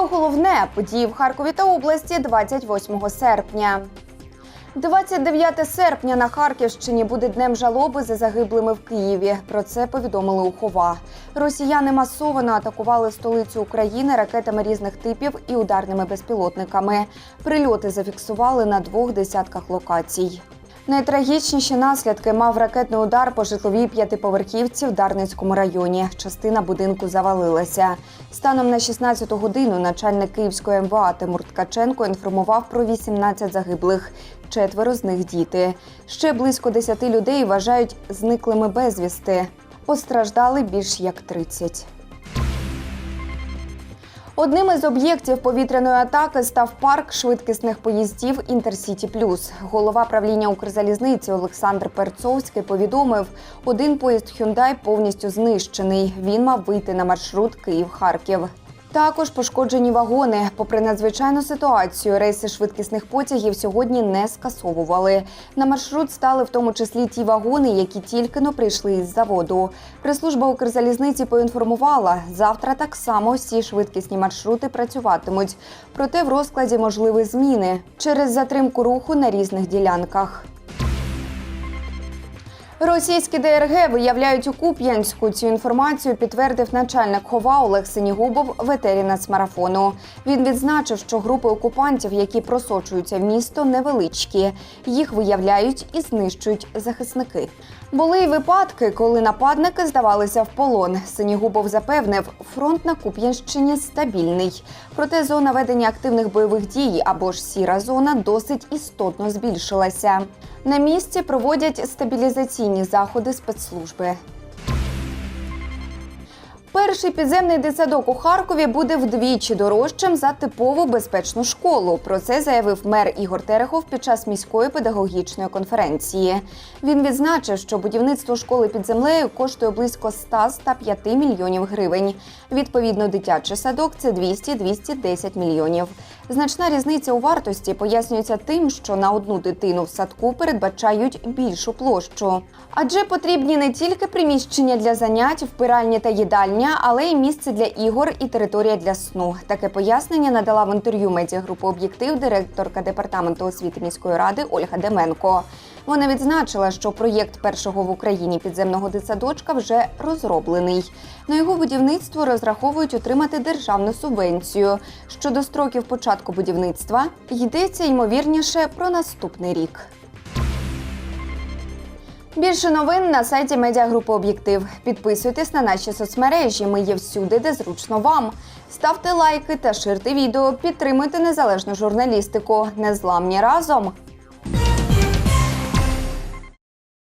Про головне події в Харкові та області 28 серпня. 29 серпня на Харківщині буде днем жалоби за загиблими в Києві. Про це повідомили у Хова. Росіяни масово атакували столицю України ракетами різних типів і ударними безпілотниками. Прильоти зафіксували на двох десятках локацій. Найтрагічніші наслідки мав ракетний удар по житловій п'ятиповерхівці в Дарницькому районі. Частина будинку завалилася. Станом на 16 годину начальник Київської МВА Тимур Ткаченко інформував про 18 загиблих. Четверо з них діти. Ще близько 10 людей вважають зниклими безвісти. Постраждали більш як 30. Одним із об'єктів повітряної атаки став парк швидкісних поїздів Інтерсіті Плюс. Голова правління Укрзалізниці Олександр Перцовський повідомив, один поїзд Hyundai повністю знищений. Він мав вийти на маршрут Київ-Харків. Також пошкоджені вагони. Попри надзвичайну ситуацію, рейси швидкісних потягів сьогодні не скасовували. На маршрут стали в тому числі ті вагони, які тільки но прийшли із заводу. Прес-служба Укрзалізниці поінформувала, завтра так само всі швидкісні маршрути працюватимуть. Проте в розкладі можливі зміни через затримку руху на різних ділянках. Російські ДРГ виявляють у Куп'янську. Цю інформацію підтвердив начальник хова Олег Синігубов в етері. Він відзначив, що групи окупантів, які просочуються в місто, невеличкі. Їх виявляють і знищують захисники. Були й випадки, коли нападники здавалися в полон. Синігубов запевнив, фронт на Куп'янщині стабільний. Проте зона ведення активних бойових дій або ж сіра зона досить істотно збільшилася. На місці проводять стабілізаційні заходи спецслужби. Перший підземний дитсадок у Харкові буде вдвічі дорожчим за типову безпечну школу. Про це заявив мер Ігор Терехов під час міської педагогічної конференції. Він відзначив, що будівництво школи під землею коштує близько 100-105 мільйонів гривень. Відповідно, дитячий садок це 200-210 мільйонів. Значна різниця у вартості пояснюється тим, що на одну дитину в садку передбачають більшу площу. Адже потрібні не тільки приміщення для занять, впиральні та їдальня, але й місце для ігор і територія для сну. Таке пояснення надала в інтерв'ю медіагрупи Об'єктив директорка департаменту освіти міської ради Ольга Деменко. Вона відзначила, що проєкт першого в Україні підземного дитсадочка вже розроблений. На його будівництво розраховують отримати державну субвенцію. Щодо строків початку будівництва йдеться ймовірніше про наступний рік. Більше новин на сайті медіагрупи Об'єктив. Підписуйтесь на наші соцмережі. Ми є всюди, де зручно вам. Ставте лайки та ширте відео. Підтримуйте незалежну журналістику. Незламні разом.